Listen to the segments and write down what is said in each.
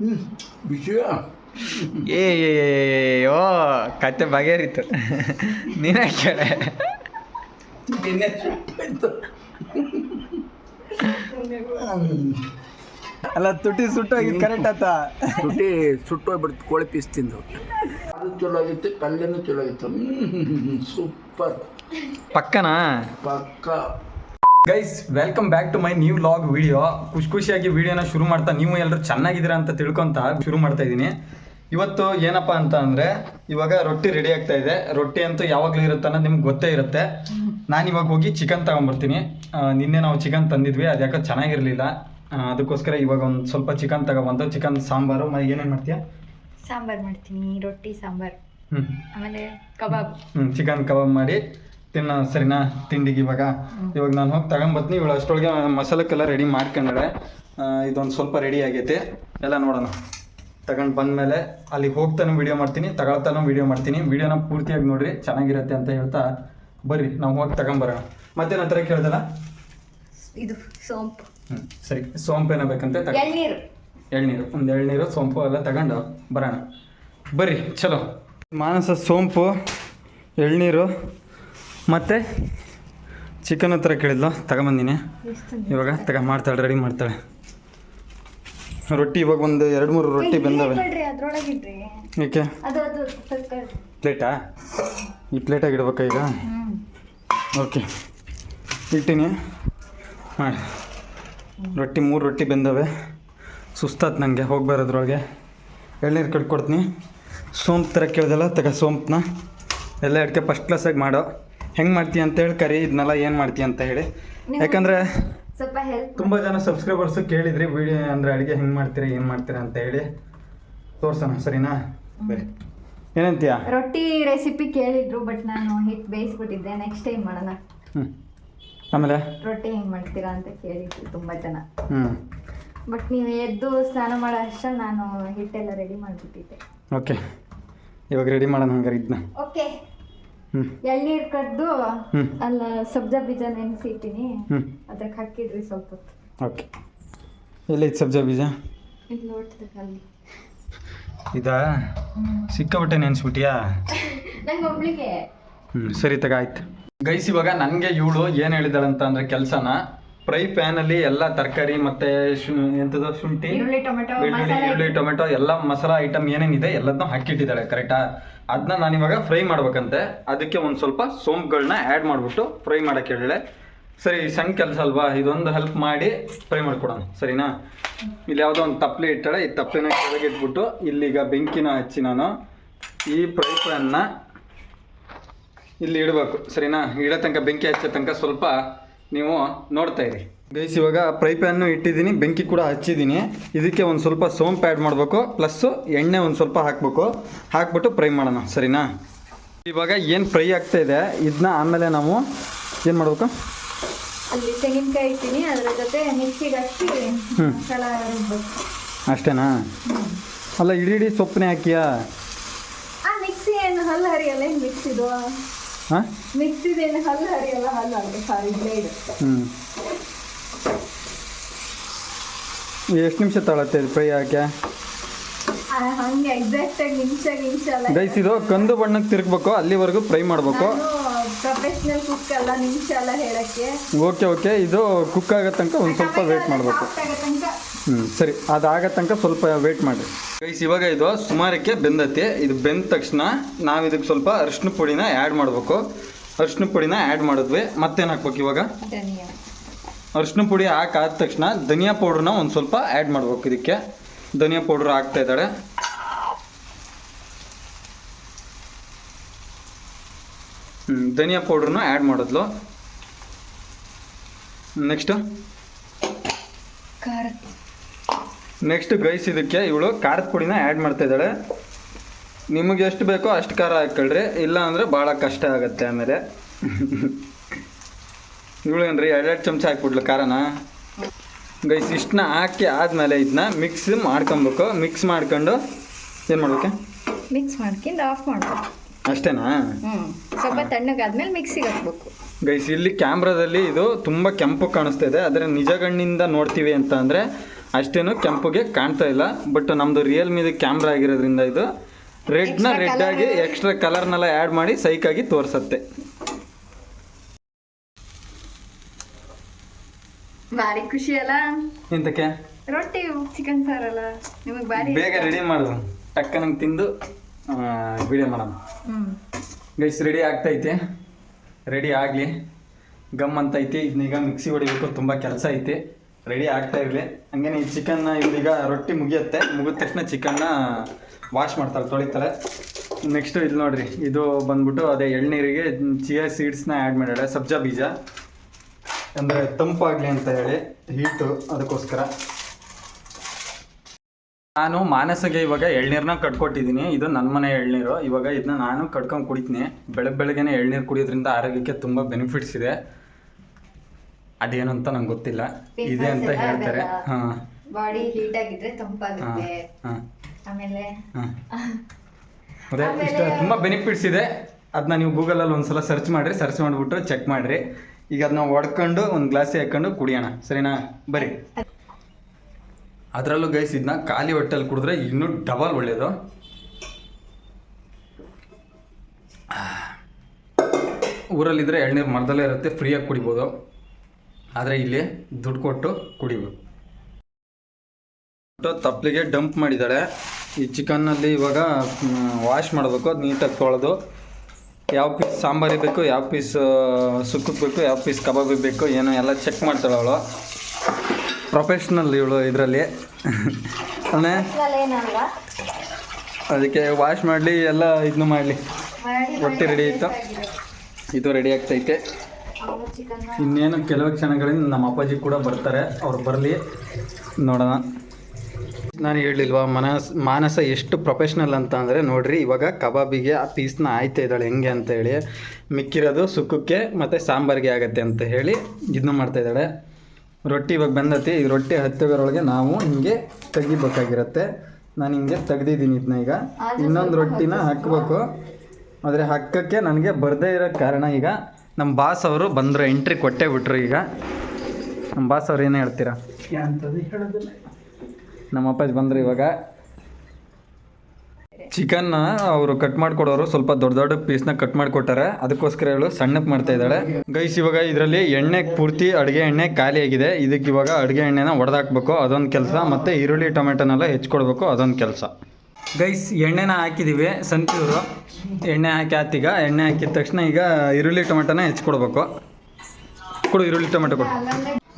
ಹ್ಞೂ ವಿಷಯ ಏ ಏ, ಏ, ಏ, ಓ ಕತೆ ಬಗೆಹರಿತು. ನೀನೇ ಕೇಳೆ. ಅಲ್ಲ ತುಟಿ ಸುಟ್ಟೋಗಿದ್ದು ಕರೆಕ್ಟ್ ಆತ ತುಟಿ ಸುಟ್ಟೋಗ್ಬಿಡ್ತು ಕೋಳಿ ಪೀಸ್ ತಿಂದು. ಅದು ಚಲೋ ಆಗಿತ್ತು ಪಲ್ಯನೂ ಚಲೋ ಆಗಿತ್ತು ಸೂಪರ್. ಪಕ್ಕನಾ? ಪಕ್ಕ. Guys welcome back to my new vlog video ಖುಷಿ ಖುಷಿಯಾಗಿ ವಿಡಿಯೋನ ಶುರು ಮಾಡ್ತಾ ನೀವು ಎಲ್ಲರೂ ಚೆನ್ನಾಗಿದ್ದೀರಾ ಅಂತ ತಿಳ್ಕೊಂತ ಶುರು ಮಾಡ್ತಾ ಇದ್ದೀನಿ. ಇವತ್ತು ಏನಪ್ಪ ಅಂತ ಅಂದರೆ ಇವಾಗ ರೊಟ್ಟಿ ರೆಡಿ ಆಗ್ತಾ ಇದೆ. ರೊಟ್ಟಿ ಅಂತೂ ಯಾವಾಗಲೂ ಇರುತ್ತೆ ಅನ್ನೋದು ನಿಮ್ಗೆ ಗೊತ್ತೇ ಇರುತ್ತೆ. ನಾನು ಇವಾಗ ಹೋಗಿ ಚಿಕನ್ ತಗೊಂಬರ್ತೀನಿ. ನಿನ್ನೆ ನಾವು ಚಿಕನ್ ತಂದಿದ್ವಿ ಅದು ಯಾಕೋ ಚೆನ್ನಾಗಿರಲಿಲ್ಲ ಅದಕ್ಕೋಸ್ಕರ ಇವಾಗ ಒಂದು ಸ್ವಲ್ಪ ಚಿಕನ್ ತಗೊಬಂದು ಚಿಕನ್ ಸಾಂಬಾರು. ಮತ್ತೆ ಏನೇನು ಮಾಡ್ತೀಯಾ? ಸಾಂಬಾರು ಮಾಡ್ತೀನಿ ರೊಟ್ಟಿ ಸಾಂಬಾರು. ಹ್ಞೂ ಆಮೇಲೆ ಕಬಾಬ್. ಹ್ಞೂ ಚಿಕನ್ ಕಬಾಬ್ ಮಾಡಿ. ತಿನ್ನೋ ಸರಿನಾ? ತಿಂಡಿಗೆ ಇವಾಗ? ಇವಾಗ ನಾನು ಹೋಗಿ ತಗೊಂಬರ್ತೀನಿ ಇವಳು ಅಷ್ಟೊಳಗೆ ಮಸಾಲಕ್ಕೆಲ್ಲ ರೆಡಿ ಮಾಡ್ಕೊಂಡಳೆ ಇದೊಂದು ಸ್ವಲ್ಪ ರೆಡಿ ಆಗೈತೆ. ಎಲ್ಲ ನೋಡೋಣ. ತಗೊಂಡು ಬಂದಮೇಲೆ ಅಲ್ಲಿಗೆ ಹೋಗ್ತಾನು ವೀಡಿಯೋ ಮಾಡ್ತೀನಿ ತಗೊಳ್ತಾನು ವೀಡಿಯೋ ಮಾಡ್ತೀನಿ. ವೀಡಿಯೋನ ಪೂರ್ತಿಯಾಗಿ ನೋಡ್ರಿ ಚೆನ್ನಾಗಿರುತ್ತೆ ಅಂತ ಹೇಳ್ತಾ ಬರ್ರಿ ನಾವು ಹೋಗಿ ತಗೊಂಬರೋಣ. ಮತ್ತೆ ನಂತರ ಕೇಳ್ದಲ್ಲ? ಇದು ಸೋಂಪು. ಹ್ಞೂ ಸರಿ. ಸೋಂಪು ಏನೋ ಬೇಕಂತೆ ಎಳ್ನೀರು. ಎಳ್ನೀರು. ಒಂದು ಎಳ್ನೀರು ಸೋಂಪು ಎಲ್ಲ ತಗೊಂಡು ಬರೋಣ. ಬರ್ರಿ ಚಲೋ. ಮಾನಸ ಸೋಂಪು ಎಳ್ನೀರು. ಮತ್ತು ಚಿಕನ್ ಹತ್ರ ಕೇಳಿದ್ಲು ತಗೊಂಬಂದಿನಿ. ಇವಾಗ ತಗ ಮಾಡ್ತಾಳೆ ರೆಡಿ ಮಾಡ್ತಾಳೆ. ರೊಟ್ಟಿ ಇವಾಗ ಒಂದು ಎರಡು ಮೂರು ರೊಟ್ಟಿ ಬಂದವೆ. ಓಕೆ ಏಕೆ. ಪ್ಲೇಟಾ? ಈ ಪ್ಲೇಟಾಗಿ ಇಡ್ಬೇಕಾ ಈಗ? ಓಕೆ. ಇಟ್ಟಿನಿ. ಮಾಡಿ. ರೊಟ್ಟಿ ಮೂರು ರೊಟ್ಟಿ ಬೆಂದವೆ. ಸುಸ್ತಾತ್ ನನಗೆ ಹೋಗಿ ಬರೋದ್ರೊಳಗೆ ಎಳ್ನೀರು ಕಟ್ಕೊಡ್ತೀನಿ ಸೋಂಪು ಥರ ಕೇಳ್ದಲ್ಲ ತಗ ಸೋಂಪನ್ನ ಎಲ್ಲ ಅಡಿಕೆ ಫಸ್ಟ್ ಕ್ಲಾಸಾಗಿ ಮಾಡೋ. ಹೆಂಗೆ ಮಾಡ್ತೀಯ ಅಂತೇಳಿ ಕರಿ ಇದನ್ನೆಲ್ಲ ಏನು ಮಾಡ್ತೀಯ ಅಂತ ಹೇಳಿ. ಯಾಕಂದ್ರೆ ಸ್ವಲ್ಪ ಹೆಲ್ಪ್ ತುಂಬ ಜನ ಸಬ್ಸ್ಕ್ರೈಬರ್ಸು ಕೇಳಿದ್ರಿ ವಿಡಿಯೋ ಅಂದ್ರೆ ಅಡುಗೆ ಹೆಂಗೆ ಮಾಡ್ತೀರಾ ಏನು ಮಾಡ್ತೀರಾ ಅಂತ ಹೇಳಿ. ತೋರ್ಸೋಣ ಸರಿನಾ? ಬರೀ. ಏನಂತೀಯ? ರೊಟ್ಟಿ ರೆಸಿಪಿ ಕೇಳಿದ್ರು ಬಟ್ ನಾನು ಹಿಟ್ ಬೇಯಿಸ್ಬಿಟ್ಟಿದ್ದೆ. ನೆಕ್ಸ್ಟ್ ಟೈಮ್ ಮಾಡೋಣ. ಹ್ಞೂ ಆಮೇಲೆ? ರೊಟ್ಟಿ ಹೆಂಗ್ ಮಾಡ್ತೀರಾ ಅಂತ ಕೇಳಿದ್ರು ತುಂಬಾ ಜನ. ಹ್ಞೂ ಬಟ್ ನೀವು ಎದ್ದು ಸ್ನಾನ ಮಾಡೋ ಅಷ್ಟ ನಾನು ಹಿಟ್ಟೆಲ್ಲ ರೆಡಿ ಮಾಡಿಬಿಟ್ಟಿದ್ದೆ. ಓಕೆ. ಇವಾಗ ರೆಡಿ ಮಾಡೋಣ ಹಂಗಾರೆ ಇದನ್ನ ಓಕೆ ಎಳ್ನೀರು ಕಡ್ದು. ಅಲ್ಲ ಸಬ್ಜಾ ಬೀಜ ನೆನೆಸಿಟ್ಟಿನಿ. ಹ್ಞೂ ಅದಕ್ಕೆ ಹಾಕಿದ್ರಿ ಸ್ವಲ್ಪ ಹೊತ್ತು. ಓಕೆ. ಎಲ್ಲೈತೆ ಸಬ್ಜಾ ಬೀಜ? ಇಲ್ಲಿ ಅಲ್ಲಿ. ಇದಾ? ಸಿಕ್ಕಾಬಿಟ್ಟೆ ನೆನ್ಸ್ಬಿಟ್ಟಿಯಾ? ನಂಗೆ ಒಬ್ಳಿಗೆ. ಹ್ಞೂ ಸರಿ ತಗ ಆಯ್ತು. ಗೈಸ್ ಇವಾಗ ನನಗೆ ಇವಳು ಏನು ಹೇಳಿದಾಳಂತ ಅಂದರೆ ಕೆಲಸನ ಫ್ರೈ ಪ್ಯಾನಲ್ಲಿ ಎಲ್ಲ ತರಕಾರಿ ಮತ್ತು ಶು ಎಂಥದ್ದು ಶುಂಠಿ ಈರುಳ್ಳಿ ಟೊಮೆಟೊ ಬೆಳ್ಳುಳ್ಳಿ ಮಸಾಲೆ. ಈರುಳ್ಳಿ ಟೊಮೆಟೊ ಎಲ್ಲ ಮಸಾಲ ಐಟಮ್ ಏನೇನಿದೆ ಎಲ್ಲದನ್ನೂ ಹಾಕಿಟ್ಟಿದ್ದಾಳೆ ಕರೆಕ್ಟಾ ಅದನ್ನ ನಾನಿವಾಗ ಫ್ರೈ ಮಾಡ್ಬೇಕಂತೆ. ಅದಕ್ಕೆ ಒಂದು ಸ್ವಲ್ಪ ಸೋಂಪುಗಳನ್ನ ಆ್ಯಡ್ ಮಾಡಿಬಿಟ್ಟು ಫ್ರೈ ಮಾಡೋಕ್ಕೆ ಹೇಳಿದೆ ಸರಿ ಸಣ್ಣ ಕೆಲಸ ಅಲ್ವಾ? ಇದೊಂದು ಹೆಲ್ಪ್ ಮಾಡಿ ಫ್ರೈ ಮಾಡಿಕೊಡೋಣ. ಸರಿನಾ? ಇಲ್ಲಿ ಯಾವುದೋ ಒಂದು ತಪ್ಪಲೆ ಇಟ್ಟಾಳೆ. ಈ ತಪ್ಪಲೆನ ಕೆಳಗೆ ಇಟ್ಬಿಟ್ಟು ಇಲ್ಲಿಗ ಬೆಂಕಿನ ಹಚ್ಚಿ ನಾನು ಈ ಫ್ರೈ ಪ್ಯಾನ್ನ ಇಲ್ಲಿ ಇಡಬೇಕು. ಸರಿನಾ? ಇಡೋ ತನಕ ಬೆಂಕಿ ಹಚ್ಚೋ ತನಕ ಸ್ವಲ್ಪ ನೀವು ನೋಡ್ತಾ ಇರಿ. ಗೈಸ್ ಇವಾಗ ಫ್ರೈ ಪ್ಯಾನ್ ಇಟ್ಟಿದ್ದೀನಿ. ಬೆಂಕಿ ಕೂಡ ಹಚ್ಚಿದ್ದೀನಿ. ಇದಕ್ಕೆ ಒಂದು ಸ್ವಲ್ಪ ಸೋಂಪು ಆ್ಯಡ್ ಮಾಡಬೇಕು. ಪ್ಲಸ್ಸು ಎಣ್ಣೆ ಒಂದು ಸ್ವಲ್ಪ ಹಾಕಬೇಕು. ಹಾಕ್ಬಿಟ್ಟು ಫ್ರೈ ಮಾಡೋಣ. ಸರಿನಾ? ಇವಾಗ ಏನು ಫ್ರೈ ಆಗ್ತಾ ಇದೆ ಇದನ್ನ ಆಮೇಲೆ ನಾವು ಏನು ಮಾಡಬೇಕು? ಅಲ್ಲಿ ತೆಂಗಿನಕಾಯಿ ಇಟ್ಟಿನಿ. ಅದರ ಜೊತೆ ಮಿಕ್ಸಿಗೆ ಹಚ್ಚಿ ಅಷ್ಟೇನಾ? ಅಲ್ಲ ಇಡೀ ಇಡೀ ಸೊಪ್ಪನೇ ಹಾಕಿಯಾ? ಮಿಕ್ಸಿ ಏನು ಹಲ್ಲು ಹರಿಯಲ್ಲ. ಏನು ಮಿಕ್ಸಿದು ಹಾಂ ಮಿಕ್ಸಿದೇನು ಹಲ್ಲು ಹರಿಯಲ್ಲ. ಹಲ್ಲು ಸಾರಿ ಬ್ಲೇಡ್ ಹ್ಞೂ ಎಷ್ಟು ನಿಮಿಷ ತಗೊಳತ್ತೆ ಇದು ಫ್ರೈ ಹಾಕಿ? ಗೈಸ್ ಇದು ಕಂದು ಬಣ್ಣಕ್ಕೆ ತಿರುಗಬೇಕು ಅಲ್ಲಿವರೆಗೂ ಫ್ರೈ ಮಾಡಬೇಕು. ನಾನು ಪ್ರೊಫೆಷ್ನಲ್ ಕುಕ್ ಅಲ್ಲ ನಿಮಿಷ ಅಲ್ಲ ಹೇಳಕ್ಕೆ. Okay okay. ಇದು ಕುಕ್ ಆಗೋ ತನಕ ಒಂದು ಸ್ವಲ್ಪ ವೇಟ್ ಮಾಡಬೇಕು. ಹ್ಞೂ ಸರಿ. ಅದಾಗೋ ತನಕ ಸ್ವಲ್ಪ ವೇಟ್ ಮಾಡಿ ಗೈಸ್ ಇವಾಗ ಇದು ಸುಮಾರಕ್ಕೆ ಬೆಂದತಿ. ಇದು ಬೆಂದ ತಕ್ಷಣ ನಾವು ಇದಕ್ಕೆ ಸ್ವಲ್ಪ ಅರಿಶಿನ ಪುಡಿನ ಆ್ಯಡ್ ಮಾಡಬೇಕು. ಅರಿಶಿನ ಪುಡಿನ ಆ್ಯಡ್ ಮಾಡಿದ್ವಿ. ಮತ್ತೇನು ಹಾಕ್ಬೇಕು ಇವಾಗ? ಅರಿಶಿನ ಪುಡಿ ಹಾಕಾದ ತಕ್ಷಣ ಧನಿಯಾ ಪೌಡ್ರನ್ನ ಒಂದು ಸ್ವಲ್ಪ ಆ್ಯಡ್ ಮಾಡ್ಬೇಕು ಇದಕ್ಕೆ. ಧನಿಯಾ ಪೌಡ್ರ್ ಹಾಕ್ತಾ ಇದ್ದಾಳೆ. ಹ್ಞೂ ಧನಿಯಾ ಪೌಡ್ರನ್ನ ಆ್ಯಡ್ ಮಾಡಿದ್ಲು. ನೆಕ್ಸ್ಟು ನೆಕ್ಸ್ಟ್ ಗೈಸ್ ಇದಕ್ಕೆ ಇವಳು ಖಾರದ ಪುಡಿನ ಆ್ಯಡ್ ಮಾಡ್ತಾ ಇದ್ದಾಳೆ. ನಿಮಗೆ ಎಷ್ಟು ಬೇಕೋ ಅಷ್ಟು ಖಾರ ಹಾಕ್ಕೊಳ್ರಿ. ಇಲ್ಲ ಅಂದರೆ ಭಾಳ ಕಷ್ಟ ಆಗುತ್ತೆ ಆಮೇಲೆ. ಇವಳು ಏನ್ರಿ ಎರಡೆರಡು ಚಮಚ ಹಾಕ್ಬಿಡ್ಲು ಖಾರನ. ಗೈಸ್ ಇಷ್ಟನ್ನ ಹಾಕಿ ಆದಮೇಲೆ ಇದನ್ನ ಮಿಕ್ಸ್ ಮಾಡ್ಕೊಬೇಕು. ಮಿಕ್ಸ್ ಮಾಡ್ಕೊಂಡು ಏನು ಮಾಡ್ಬೇಕು? ಮಿಕ್ಸ್ ಮಾಡ್ಕೊಂಡು ಆಫ್ ಮಾಡ್ಬೇಕು. ಅಷ್ಟೇನಾ? ಸ್ವಲ್ಪ ತಣ್ಣಗಾದ್ಮೇಲೆ ಮಿಕ್ಸಿಗೆ ಹಾಕ್ಬೇಕು. ಗೈಸ್ ಇಲ್ಲಿ ಕ್ಯಾಮ್ರಾದಲ್ಲಿ ಇದು ತುಂಬ ಕೆಂಪು ಕಾಣಿಸ್ತಾ ಇದೆ ಆದರೆ ನಿಜ ಕಣ್ಣಿಂದ ನೋಡ್ತೀವಿ ಅಂತ ಅಂದರೆ ಅಷ್ಟೇನು ಕೆಂಪುಗೆ ಕಾಣ್ತಾ ಇಲ್ಲ. ಬಟ್ ನಮ್ಮದು ರಿಯಲ್ಮಿದು ಕ್ಯಾಮ್ರಾ ಆಗಿರೋದ್ರಿಂದ ಇದು ರೆಡ್ನ ರೆಡ್ ಆಗಿ ಎಕ್ಸ್ಟ್ರಾ ಕಲರ್ನೆಲ್ಲ ಆ್ಯಡ್ ಮಾಡಿ ಸೈಕಾಗಿ ತೋರಿಸುತ್ತೆ. ಭಾರಿ ಖುಷಿ ಅಲ್ಲ? ಎಂತಕ್ಕೆ? ರೊಟ್ಟಿ ಚಿಕನ್ ಸಾರ್ ಅಲ್ಲ? ನಿಮಗೆ ಭಾರಿ ಬೇಗ ರೆಡಿ ಮಾಡು. ಟಕ್ಕನಂಗೆ ತಿಂದು ವಿಡಿಯೋ ಮಾಡೋಣ. ಗೈಸ್ ರೆಡಿ ಆಗ್ತೈತೆ. ರೆಡಿ ಆಗಲಿ. ಗಮ್ ಅಂತ ಐತಿ. ಇದನ್ನೀಗ ಮಿಕ್ಸಿ ಹೊಡಿಬೇಕು. ತುಂಬ ಕೆಲಸ ಐತಿ. ರೆಡಿ ಆಗ್ತಾ ಇರಲಿ. ಹಂಗೇನೆ ಈ ಚಿಕನ್ನ ಇವ್ರೀಗ ರೊಟ್ಟಿ ಮುಗಿಯುತ್ತೆ. ಮುಗಿದ ತಕ್ಷಣ ಚಿಕನ್ನ ವಾಶ್ ಮಾಡ್ತಾರೆ ತೊಳಿತಾರೆ. ನೆಕ್ಸ್ಟು ಇದು ನೋಡಿರಿ. ಇದು ಬಂದ್ಬಿಟ್ಟು ಅದೇ ಎಳ್ನೀರಿಗೆ ಚಿಯಾ ಸೀಡ್ಸ್ನ ಆ್ಯಡ್ ಮಾಡ್ಯಾಳೆ ಸಬ್ಜಾ ಬೀಜ. ಅಂದರೆ ತಂಪಾಗಲಿ ಅಂತ ಹೇಳಿ ಹೀಟು ಅದಕ್ಕೋಸ್ಕರ. ನಾನು ಮಾನಸಿಗೆ ಇವಾಗ ಎಳ್ನೀರನ್ನ ಕಟ್ಕೊಟ್ಟಿದ್ದೀನಿ ಇದು ನನ್ನ ಮನೆ ಎಳ್ನೀರು. ಇವಾಗ ಇದನ್ನ ನಾನು ಕಟ್ಕೊಂಡು ಕುಡಿತೀನಿ. ಬೆಳಗ್ಗೆ ಬೆಳಗ್ಗೆನೆ ಎಳ್ನೀರು ಕುಡಿಯೋದ್ರಿಂದ ಆರೋಗ್ಯಕ್ಕೆ ತುಂಬ ಬೆನಿಫಿಟ್ಸ್ ಇದೆ. ಅದೇನು ಅಂತ ನಂಗೆ ಗೊತ್ತಿಲ್ಲ. ಇದೆ ಅಂತ ಹೇಳ್ತಾರೆ. ಹಾಂ. ಬಾಡಿ ಹೀಟ್ ಆಗಿದ್ರೆ ತಂಪಾಗುತ್ತೆ. ಆಮೇಲೆ ಅದೇ ಇಷ್ಟ ತುಂಬ ಬೆನಿಫಿಟ್ಸ್ ಇದೆ. ಅದನ್ನ ನೀವು ಗೂಗಲಲ್ಲಿ ಒಂದ್ಸಲ ಸರ್ಚ್ ಮಾಡಿರಿ. ಸರ್ಚ್ ಮಾಡಿಬಿಟ್ಟು ಚೆಕ್ ಮಾಡಿರಿ. ಈಗ ಅದನ್ನ ಒಡ್ಕೊಂಡು ಒಂದು ಗ್ಲಾಸ್ ಹಾಕೊಂಡು ಕುಡಿಯೋಣ. ಸರಿನಾ? ಬರೀ ಅದರಲ್ಲೂ ಗೈಸ್ ಇದನ್ನ ಖಾಲಿ ಹೊಟ್ಟೆಲಿ ಕುಡಿದ್ರೆ ಇನ್ನೂ ಡಬಲ್ ಒಳ್ಳೆಯದು ಊರಲ್ಲಿದ್ದರೆ ಎಳ್ನೀರು ಮರದಲ್ಲೇ ಇರುತ್ತೆ, ಫ್ರೀಯಾಗಿ ಕುಡಿಬೋದು. ಆದರೆ ಇಲ್ಲಿ ದುಡ್ಡು ಕೊಟ್ಟು ಕುಡಿಬೇಕು. ತಪ್ಪಲಿಗೆ ಡಂಪ್ ಮಾಡಿದ್ದಾಳೆ ಈ ಚಿಕನ್ನಲ್ಲಿ ಇವಾಗ ವಾಶ್ ಮಾಡಬೇಕು, ಅದು ನೀಟಾಗಿ ತೊಳೆದು ಯಾವ ಪೀಸ್ ಸಾಂಬಾರಿಗೆ ಬೇಕು ಯಾವ ಪೀಸ್ ಸುಕ್ಕಕ್ಕೆ ಬೇಕು ಯಾವ ಪೀಸ್ ಕಬಾಬಿಗೆ ಬೇಕು ಏನು ಎಲ್ಲ ಚೆಕ್ ಮಾಡ್ತಾಳೆ ಅವಳು. ಪ್ರೊಫೆಷ್ನಲ್ ಇವಳು ಇದರಲ್ಲಿ. ಅವನೇ ಅದಕ್ಕೆ ವಾಶ್ ಮಾಡಲಿ ಎಲ್ಲ ಇದನ್ನು ಮಾಡಲಿ. ಹೊಟ್ಟೆ ರೊಟ್ಟಿ ರೆಡಿ ಆಯಿತು? ಇದು ರೆಡಿ ಆಗ್ತೈತೆ. ಇನ್ನೇನು ಕೆಲವು ಕ್ಷಣಗಳಿಂದ ನಮ್ಮ ಅಪ್ಪಾಜಿ ಕೂಡ ಬರ್ತಾರೆ. ಅವ್ರು ಬರಲಿ. ನೋಡೋಣ. ನಾನು ಹೇಳಿಲ್ವಾ, ಮನಸ್, ಮಾನಸ ಎಷ್ಟು ಪ್ರೊಫೆಷ್ನಲ್ ಅಂತ ಅಂದರೆ ನೋಡ್ರಿ, ಇವಾಗ ಕಬಾಬಿಗೆ ಆ ಪೀಸ್ನ ಆಯ್ತಾ ಇದ್ದಾಳೆ, ಹೆಂಗೆ ಅಂತ ಹೇಳಿ. ಮಿಕ್ಕಿರೋದು ಸುಕ್ಕಕ್ಕೆ ಮತ್ತು ಸಾಂಬಾರಿಗೆ ಆಗತ್ತೆ ಅಂತ ಹೇಳಿ ಇದನ್ನ ಮಾಡ್ತಾ ಇದ್ದಾಳೆ. ರೊಟ್ಟಿ ಇವಾಗ ಬಂದತಿ, ಈ ರೊಟ್ಟಿ ಹತ್ತೋದ್ರೊಳಗೆ ನಾವು ಹಿಂಗೆ ತೆಗಿಬೇಕಾಗಿರತ್ತೆ. ನಾನು ಹಿಂಗೆ ತೆಗ್ದಿದ್ದೀನಿ ಇದನ್ನ ಈಗ. ಇನ್ನೊಂದು ರೊಟ್ಟಿನ ಹಾಕಬೇಕು. ಆದರೆ ಹಾಕೋಕ್ಕೆ ನನಗೆ ಬರದೇ ಇರೋ ಕಾರಣ ಈಗ ನಮ್ಮ ಬಾಸ್ ಅವರು ಬಂದರು ಎಂಟ್ರಿ ಕೊಟ್ಟೆ ಬಿಟ್ರು ಈಗ. ನಮ್ಮ ಬಾಸ್ ಅವ್ರು ಏನು ಹೇಳ್ತೀರಾ? ನಮ್ಮ ಅಪ್ಪಾಜಿ ಬಂದರು ಇವಾಗ. ಚಿಕನ್ನ ಅವರು ಕಟ್ ಮಾಡ್ಕೊಡೋರು ಸ್ವಲ್ಪ ದೊಡ್ಡ ದೊಡ್ಡ ಪೀಸ್ನ ಕಟ್ ಮಾಡಿಕೊಟ್ಟಾರೆ. ಅದಕ್ಕೋಸ್ಕರ ಇವಳು ಸಣ್ಣಕ್ಕೆ ಮಾಡ್ತಾ ಇದ್ದಾಳೆ. ಗೈಸ್ ಇವಾಗ ಇದರಲ್ಲಿ ಎಣ್ಣೆ ಪೂರ್ತಿ ಅಡುಗೆ ಎಣ್ಣೆ ಖಾಲಿ ಆಗಿದೆ. ಇದಕ್ಕೆ ಇವಾಗ ಅಡುಗೆ ಎಣ್ಣೆನ ಹೊಡೆದಾಕ್ಬೇಕು ಅದೊಂದು ಕೆಲಸ. ಮತ್ತು ಈರುಳ್ಳಿ, ಟೊಮೆಟೊನೆಲ್ಲ ಹೆಚ್ಕೊಡ್ಬೇಕು. ಅದೊಂದು ಕೆಲಸ. ಗೈಸ್ ಎಣ್ಣೆನ ಹಾಕಿದ್ದೀವಿ ಸಂತೂರು ಎಣ್ಣೆ ಹಾಕಿ ಆತೀಗ ಎಣ್ಣೆ ಹಾಕಿದ ತಕ್ಷಣ ಈಗ ಈರುಳ್ಳಿ, ಟೊಮೆಟೊನ ಹೆಚ್ಕೊಡ್ಬೇಕು. ಕೊಡು ಈರುಳ್ಳಿ, ಟೊಮೆಟೊ ಕೊಡು.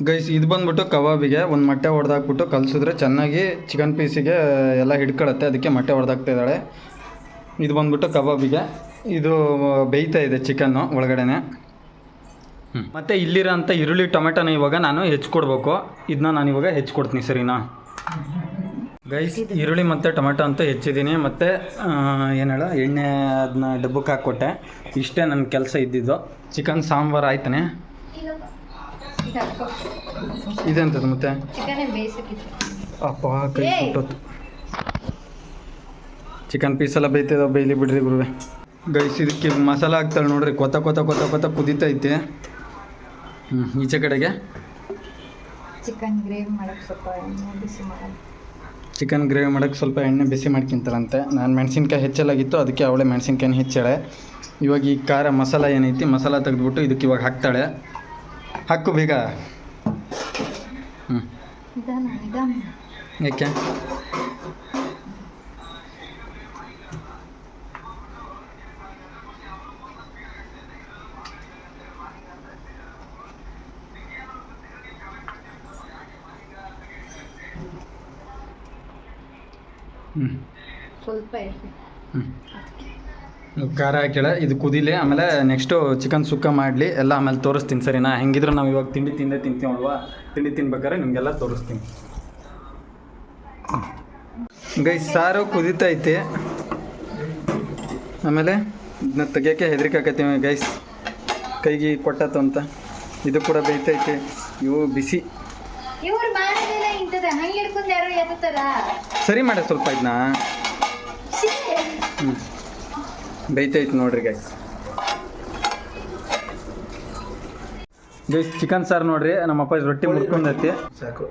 ಗೈಸ್, ಇದು ಬಂದ್ಬಿಟ್ಟು ಕಬಾಬಿಗೆ ಒಂದು ಮೊಟ್ಟೆ ಹೊಡೆದಾಕ್ಬಿಟ್ಟು ಕಲಿಸಿದ್ರೆ ಚೆನ್ನಾಗಿ ಚಿಕನ್ ಪೀಸಿಗೆ ಎಲ್ಲ ಹಿಡ್ಕೊಳತ್ತೆ, ಅದಕ್ಕೆ ಮೊಟ್ಟೆ ಹೊಡೆದಾಕ್ತಾ ಇದ್ದಾಳೆ. ಇದು ಬಂದ್ಬಿಟ್ಟು ಕಬಾಬಿಗೆ. ಇದು ಬೇಯ್ತಾ ಇದೆ ಚಿಕನ್ನು ಒಳಗಡೆನೆ. ಮತ್ತು ಇಲ್ಲಿರೋಂಥ ಈರುಳ್ಳಿ, ಟೊಮೆಟೊನ ಇವಾಗ ನಾನು ಹೆಚ್ಕೊಡ್ಬೇಕು. ಇದನ್ನ ನಾನು ಇವಾಗ ಹೆಚ್ಕೊಡ್ತೀನಿ, ಸರಿನಾ? ಗೈಸ್, ಈರುಳ್ಳಿ ಮತ್ತು ಟೊಮೆಟೊ ಅಂತ ಹೆಚ್ಚಿದ್ದೀನಿ. ಮತ್ತು ಏನೇಳ ಎಣ್ಣೆ ಅದನ್ನ ಡಬ್ಬಕ್ಕೆ ಹಾಕ್ಕೊಟ್ಟೆ. ಇಷ್ಟೇ ನನ್ನ ಕೆಲಸ ಇದ್ದಿದ್ದು. ಚಿಕನ್ ಸಾಂಬಾರು ಆಯ್ತಾನೆ? ಇದೆಂತದ್ದು ಮತ್ತೆ? ಅಪ್ಪ ಕೈ! ಸುಟ್ಟೋತು ಚಿಕನ್ ಪೀಸ್ ಎಲ್ಲ ಬೈತದ ಬೈಲಿ ಬಿಡ್ರಿ ಗುರುವೆ. ಗೈಸ್ ಇದಕ್ಕೆ ಮಸಾಲ ಹಾಕ್ತಾಳೆ ನೋಡ್ರಿ ಕೊತ ಕೊತ ಕೊತ ಕೊತ ಕುದೀತೈತೆ ಹ್ಞೂ ಈಚೆ ಕಡೆಗೆ? ಚಿಕನ್ ಗ್ರೇವಿ ಮಾಡಕ್ಕೆ ಸ್ವಲ್ಪ ಎಣ್ಣೆ ಬಿಸಿ ಮಾಡೋದು ಚಿಕನ್ ಗ್ರೇವಿ ಮಾಡೋಕ್ಕೆ ಸ್ವಲ್ಪ ಎಣ್ಣೆ ಬಿಸಿ ಮಾಡ್ಕೊಂತಾಳಂತೆ. ನಾನು ಮೆಣಸಿನ್ಕಾಯಿ ಹೆಚ್ಚಲಾಗಿತ್ತು ಅದಕ್ಕೆ ಅವಳೆ ಮೆಣಸಿನ್ಕಾಯಿನ ಹೆಚ್ಚಾಳೆ. ಇವಾಗ ಈ ಖಾರ ಮಸಾಲ ಏನೈತಿ ಮಸಾಲ ತೆಗೆದ್ಬಿಟ್ಟು ಇದಕ್ಕೆ ಇವಾಗ ಹಾಕ್ತಾಳೆ. ಹಾಕು ಬೇಗ. ಹ್ಞೂ ನಿಧಾನ ನಿಧಾನ ಯಾಕೆ? ಹ್ಞೂ ಸ್ವಲ್ಪ ಇರಲಿ. ಹ್ಞೂ ಖಾರ ಹಾಕಿಳ ಇದು ಕುದಿಲಿ ಆಮೇಲೆ ನೆಕ್ಸ್ಟು ಚಿಕನ್ ಸುಕ್ಕ ಮಾಡಲಿ ಎಲ್ಲ ಆಮೇಲೆ ತೋರಿಸ್ತೀನಿ ಸರಿನಾ? ಹೆಂಗಿದ್ರು ನಾವು ಇವಾಗ ತಿಂಡಿ ತಿಂದೇ ತಿಂತೀವಲ್ವಾ ತಿಂಡಿ ತಿನ್ಬೇಕಾದ್ರೆ ನಿಮಗೆಲ್ಲ ತೋರಿಸ್ತೀನಿ. ಗೈ ಸಾರು ಕುದೀತೈತಿ. ಆಮೇಲೆ ಇದನ್ನ ತೆಗಿಯೋಕ್ಕೆ ಹೆದರಿಕೆ ಹಾಕತ್ತೀವಿ ಗೈಸ್. ಕೈಗೆ ಕೊಟ್ಟತ್ತು ಅಂತ. ಇದು ಕೂಡ ಬೇಯ್ತೈತೆ. ಇವು ಬಿಸಿ. ಸರಿ ಮಾಡ ಸ್ವಲ್ಪ ಇದನ್ನ ಹ್ಞೂ ಬೇಯ್ತೈತೆ ನೋಡ್ರಿ ಗೈಸ್ ಗೈಸ್ ಚಿಕನ್ ಸಾರು ನೋಡ್ರಿ ನಮ್ಮ ಅಪ್ಪ ರೊಟ್ಟಿ ಮುಟ್ಕೊಂಡೈತಿ. ಸಾಕು.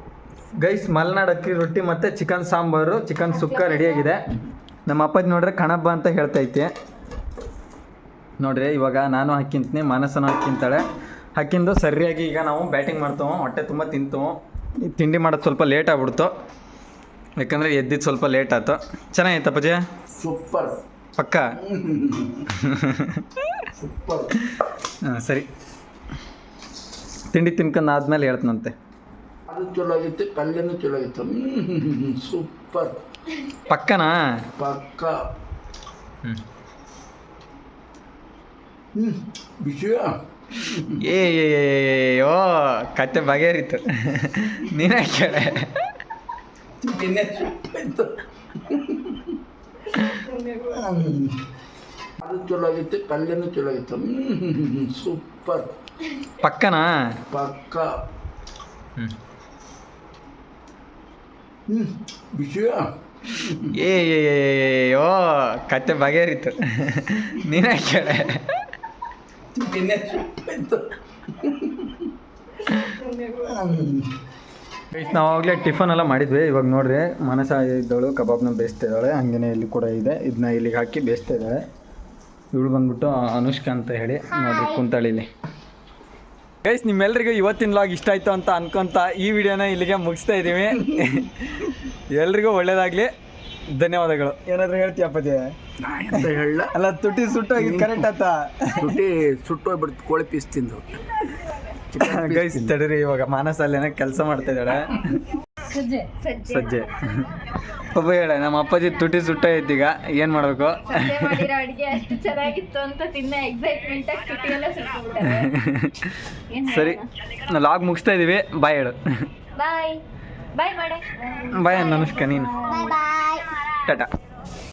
ಗೈಸ್ ಮಲೆನಾಡು ಅಕ್ಕಿ ರೊಟ್ಟಿ ಮತ್ತು ಚಿಕನ್ ಸಾಂಬಾರು ಚಿಕನ್ ಸುಕ್ಕ ರೆಡಿಯಾಗಿದೆ ನಮ್ಮ ಅಪ್ಪಜ್ ನೋಡ್ರೆ ಕಣಬ್ಬ ಅಂತ ಹೇಳ್ತೈತಿ. ನೋಡ್ರಿ ಇವಾಗ ನಾನು ಹಾಕಿಂತೀನಿ ಮಾನಸನ ಹಾಕಿಂತಾಳೆ. ಹಾಕಿಂದು ಸರಿಯಾಗಿ ಈಗ ನಾವು ಬ್ಯಾಟಿಂಗ್ ಮಾಡ್ತೇವೆ ಹೊಟ್ಟೆ ತುಂಬ ತಿಂತೇವೆ. ತಿಂಡಿ ಮಾಡೋದು ಸ್ವಲ್ಪ ಲೇಟ್ ಆಗ್ಬಿಡ್ತು. ಯಾಕಂದರೆ ಎದ್ದಿದ್ದು ಸ್ವಲ್ಪ ಲೇಟ್ ಆಯ್ತು ಚೆನ್ನಾಗಿತ್ತು ಅಪ್ಪಾಜಿ ಸೂಪರ್. ಪಕ್ಕ. ಸೂಪರ್ ಹಾಂ ಸರಿ. ತಿಂಡಿ ತಿನ್ಕೊಂಡು ಆದ್ಮೇಲೆ ಹೇಳ್ತನಂತೆ. ಅದು ಚಲೋ ಆಗಿತ್ತು ಪಲ್ಯನೂ ಚಲೋ ಆಗಿತ್ತು ಸೂಪರ್. ಪಕ್ಕನಾ? ಪಕ್ಕ. ವಿಷಯ ಏ ಓ ಕತೆ ಬಗೆಹರಿತು. ನೀನೇ ಕೇಳ. ತಿಂಡಿನೇ ಸೂಪರ್ ಇತ್ತು. ಅದು ಚಲೋ ಆಗಿತ್ತು ಪಲ್ಯನೂ ಚಲೋ ಆಗಿತ್ತು ಸೂಪರ್. ಪಕ್ಕನಾ? ಪಕ್ಕ. ವಿಷಯ? ಏ ಏ, ಏ, ಏ, ಓ ಕತೆ ಬಗೆಹರಿತು. ನೀನೇ ಕೇಳೆ. ತಿಂಡಿನೇ ನಾವು ಆಗಲೇ ಟಿಫನ್ ಎಲ್ಲ ಮಾಡಿದ್ವಿ. ಇವಾಗ ನೋಡ್ರಿ ಮನಸ ಇದ್ದವಳು ಕಬಾಬ್ನ ಬೇಯಿಸ್ತಾ ಇದ್ದಾಳೆ. ಹಂಗೇನೆ ಇಲ್ಲಿ ಕೂಡ ಇದೆ. ಇದನ್ನ ಇಲ್ಲಿಗೆ ಹಾಕಿ ಬೇಯಿಸ್ತಾ ಇದ್ದಾಳೆ. ಇವಳು ಬಂದ್ಬಿಟ್ಟು ಅನುಷ್ಕಾ ಅಂತ ಹೇಳಿ ನೋಡ್ರಿ ಕುಂತಾಳಿಲಿ ಇಲ್ಲಿ. ಗೈಸ್ ನಿಮ್ಮೆಲ್ರಿಗೂ ಇವತ್ತಿನ ಲಾಗ್ ಇಷ್ಟ ಆಯ್ತು ಅಂತ ಅನ್ಕೊಂತ ಈ ವಿಡಿಯೋನ ಇಲ್ಲಿಗೆ ಮುಗಿಸ್ತಾ ಇದ್ದೀವಿ. ಎಲ್ರಿಗೂ ಒಳ್ಳೇದಾಗಲಿ. ಧನ್ಯವಾದಗಳು. ಏನಾದರೂ ಹೇಳ್ತೀಯಪ್ಪಜಿ ಎಂತ ಹೇಳ ಅಲ್ಲ ತುಟಿ ಸುಟ್ಟೋಗಿದ್ದು ಕರೆಕ್ಟ್ ಆತ ತುಟಿ ಸುಟ್ಟೋಗ್ಬಿಡ್ತು ಕೋಳಿ ಪೀಸ್ ತಿಂದು. ಗೈಸ್ ತಡೀರಿ ಇವಾಗ ಮಾನಸ ಅಲ್ಲೇನ ಕೆಲಸ ಮಾಡ್ತಾ ಇದ್ದಾಳೆ. ಸಜ್ಜೆ. ಸಜ್ಜೆ. ಪಾಪ ಹೇಳ ನಮ್ಮ ಅಪ್ಪಾಜಿ ತುಟಿ ಸುಟ್ಟ ಈಗ ಏನು ಮಾಡಬೇಕು? ಸರಿ ನಾ ಅಡಿಗೆ ಅಷ್ಟು ಚೆನ್ನಾಗಿತ್ತು ಅಂತ ತಿನ್ನ ಎಕ್ಸೈಟ್ಮೆಂಟ್ ಆಗಿ ತುಟಿ ಎಲ್ಲ ಸುಟ್ಬಿಟ್ಟಾರೆ ಸರಿ ಲಾಗ್ ಮುಗಿಸ್ತಾ ಇದೀವಿ. ಬಾಯ್ ಹೇಳು. ಬಾಯ್ ಬಾಯ್ ಮಾಡೆ. ಬಾಯ್ ಅನುಷ್ಕಾ ನೀನು. ಬಾಯ್ ಟಾಟಾ